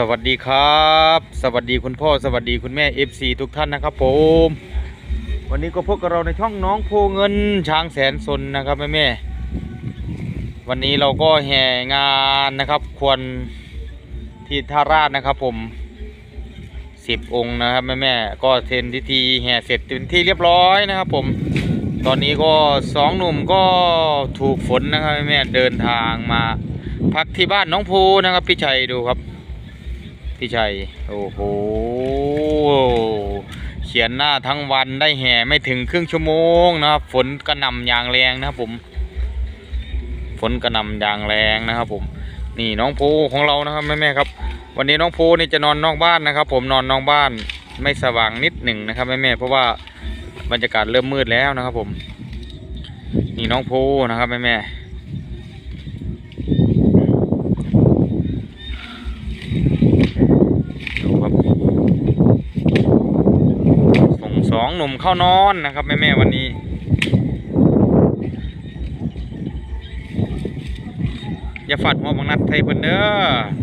สวัสดีครับ สวัสดีคุณพ่อสวัสดีคุณแม่ FC ทุกท่านนะครับผม วันนี้ก็พบกับเราในช่องน้องโพเงินช้างแสนสนนะครับแม่แม่วันนี้เราก็แห่งานนะครับ ควรที่ท่าราชนะครับผมสิบองค์นะครับแม่แม่ก็เทนพิธีแห่เสร็จเป็นที่เรียบร้อยนะครับผม ตอนนี้ก็สองหนุ่มก็ถูกฝนนะครับแม่แม่เดินทางมา พักที่บ้านน้องภูนะครับพี่ชัยดูครับ พี่ชัย โอ้โห เขียนหน้าทั้งวันได้แห่ไม่ถึงครึ่งชั่วโมงนะครับ ฝนกระหน่ำอย่างแรงนะครับผม ฝนกระหน่ำอย่างแรงนะครับผม นี่น้องภูของเรานะครับแม่แม่ๆครับ วันนี้น้องภูนี่จะนอนนอกบ้านนะครับ ผมนอนนอกบ้านไม่สว่างนิดหนึ่งนะครับแม่แม่ๆเพราะว่าบรรยากาศเริ่มมืดแล้วนะครับผม นี่น้องภูนะครับแม่แม่ๆ ดูครับส่งสอง หนุ่มเข้านอนนะครับแม่แม่วันนี้อย่าฝัดหัวบังนัดไทยเพิ่นเด้อ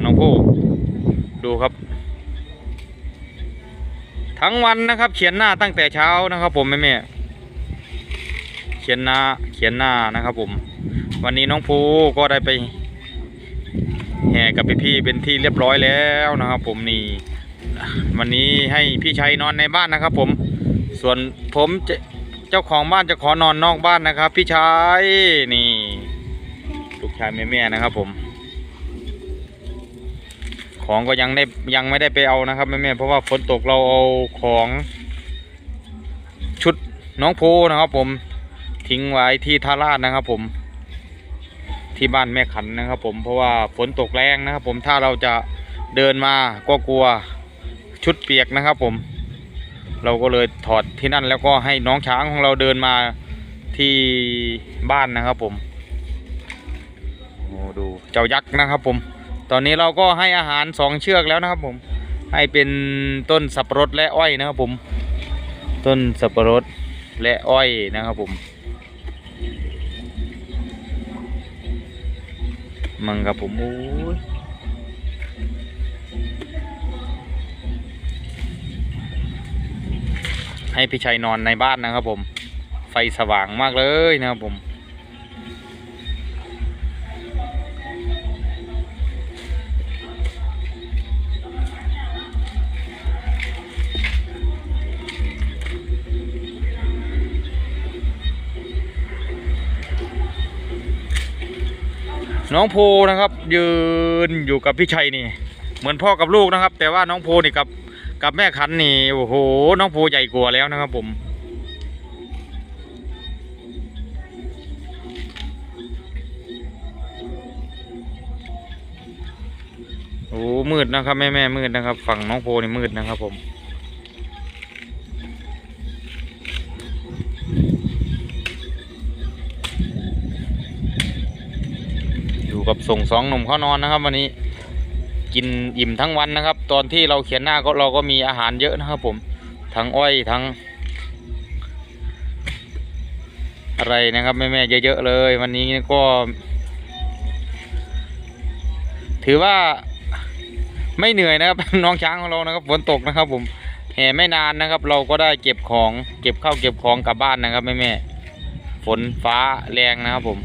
น้องผู้ดูครับ ทั้งวันนะครับ เขียนหน้าตั้งแต่เช้านะครับ ผมแม่แม่เขียนหน้าเขียนหน้านะครับผม วันนี้น้องภูก็ได้ไปแห่กับพี่ๆเป็นที่เรียบร้อยแล้วนะครับ ผมนี่วันนี้ให้พี่ชัยนอนในบ้านนะครับ ผม ส่วนผมเจ้าของบ้านจะขอนอนนอกบ้านนะครับ พี่ชายนี่ลูกชายแม่ๆนะครับผม ของก็ยังได้ยังไม่ได้ไปเอานะครับแม่ๆเพราะว่าฝนตกเราเอาของชุดน้องโพนะครับผมทิ้งไว้ที่ท่าราชนะครับผม ที่บ้านแม่ขันนะครับผมเพราะว่าฝนตกแรงนะครับผมถ้าเราจะเดินมาก็กลัวชุดเปียกนะครับผม เราก็เลยถอดที่นั่นแล้วก็ให้น้องช้างของเราเดินมาที่บ้านนะครับผมโอ้ดูเจ้ายักษ์นะครับผม ตอนนี้เราก็ให้อาหารสองเชือกแล้วนะครับผม ให้เป็นต้นสับปะรดและอ้อยนะครับผม ต้นสับปะรดและอ้อยนะครับผมมังครับผมโอ้ย ให้พี่ชัยนอนในบ้านนะครับผม ไฟสว่างมากเลยนะครับผม น้องโพนะครับ ยืนอยู่กับพี่ชัยนี่ เหมือนพ่อกับลูกนะครับ แต่ว่าน้องโพนี่กับ กับแม่ขันนี่โอ้โหน้องโพใหญ่กว่าแล้วนะครับผมโอ้มืดนะครับแม่แม่มืดนะครับ ฝั่งน้องโพนี่มืดนะครับผม อยู่กับส่งสองหนุ่มเข้านอนนะครับวันนี้ กินอิ่มทั้งวันนะครับ ตอนที่เราเขียนหน้าก็เราก็มีอาหารเยอะนะครับผม ทั้งอ้อยทั้ง อะไรนะครับแม่ๆเยอะๆเลย วันนี้ก็ ถือว่าไม่เหนื่อยนะครับ น้องช้างของเรานะครับฝนตกนะครับ ผมแห่ไม่นานนะครับ เราก็ได้เก็บของ เก็บข้าวเก็บของกลับบ้านนะครับแม่ๆฝนฟ้าแรงนะครับผม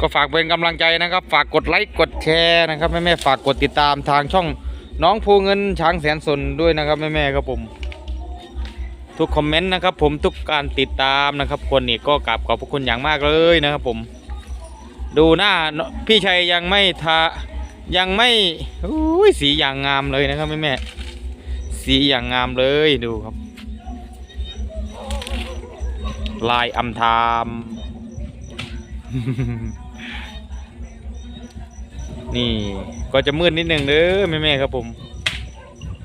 ก็ฝากเป็นกำลังใจนะครับ ฝากกดไลค์กดแชร์นะครับแม่แม่ๆฝากกดติดตามทางช่องน้องภูเงินช้างแสนสนด้วยนะครับแม่แม่ๆครับผม ทุกคอมเมนต์นะครับ ผมทุกการติดตามนะครับ คนนี้ก็กราบขอบพระคุณอย่างมากเลยนะครับผม ดูหน้าพี่ชัยยังไม่ทายังไม่อยสีอย่างงามเลยนะครับแม่แม่ๆสีอย่างงามเลยดูครับ ลายอำทาม นี่ก็จะมืดนิดนึงเด้อแม่แม่ๆครับผม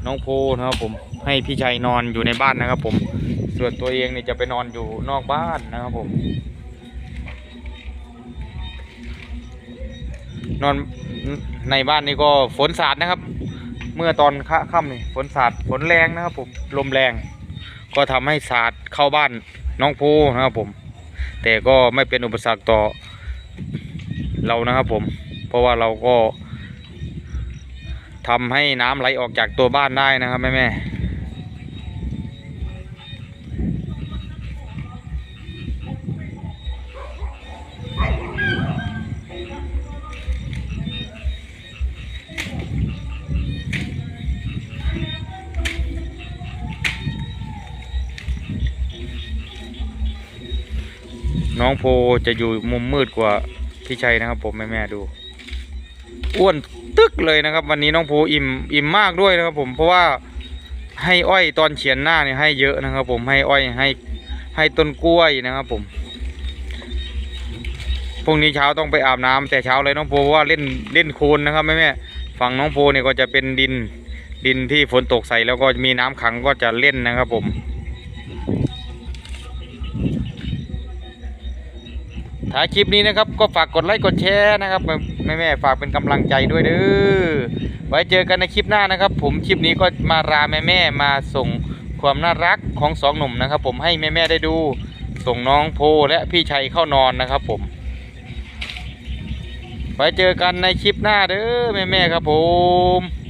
น้องโพนะครับผมให้พี่ชัยนอนอยู่ในบ้านนะครับ ผม ส่วนตัวเองเนี่จะไปนอนอยู่นอกบ้านนะครับผม นอนในบ้านนี่ก็ฝนสาดนะครับ เมื่อตอนค่ำค่ำนี่ฝนสาดฝนแรงนะครับ ผมลมแรง ก็ทำให้สาดเข้าบ้านน้องภูนะครับผม แต่ก็ไม่เป็นอุปสรรคต่อเรานะครับผม เพราะว่าเราก็ทำให้น้ำไหลออกจากตัวบ้านได้นะครับแม่แม่น้องโพจะอยู่มุมมืดกว่าพี่ชัยนะครับผมแม่แม่ดู อ้วนตึกเลยนะครับ วันนี้น้องภูอิ่มอิ่มมากด้วยนะครับ ผมเพราะว่าให้อ้อยตอนเฉียนหน้าเนี่ยให้เยอะนะครับ ผมให้อ้อยให้ให้ต้นกล้วยนะครับ ผมพรุ่งนี้เช้าต้องไปอาบน้ำแต่เช้าเลยน้องภูเพราะว่าเล่นเล่นโคลนนะครับแม่แม่ฝั่งน้องภูเนี่ยก็จะเป็นดินดินที่ฝนตกใส่แล้วก็มีน้ำขังก็จะเล่นนะครับผม ถ้าคลิปนี้นะครับก็ฝากกดไลค์กดแชร์นะครับแม่แม่ฝากเป็นกำลังใจด้วยเด้อไว้เจอกันในคลิปหน้านะครับ ผมคลิปนี้ก็มาราแม่แม่มาส่งความน่ารักของสองหนุ่มนะครับ ผมให้แม่แม่ได้ดูส่งน้องโพและพี่ชัยเข้านอนนะครับ ผม ไว้เจอกันในคลิปหน้าเด้อแม่แม่ครับผม